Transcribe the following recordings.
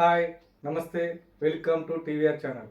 Hi నమస్తే welcome to TVR channel.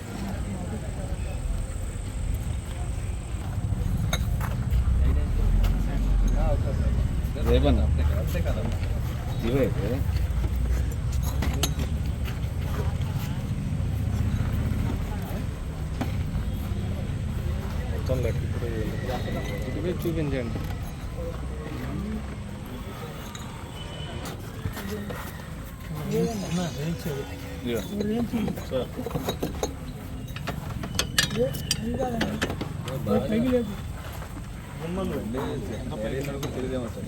매번 앞에가 앞에가 남 이거야 돼. 어떤 맥주 프로그램? 맥주 벤젠. 예. 렌트. 예. 렌트. 예. తెలియదేమో sir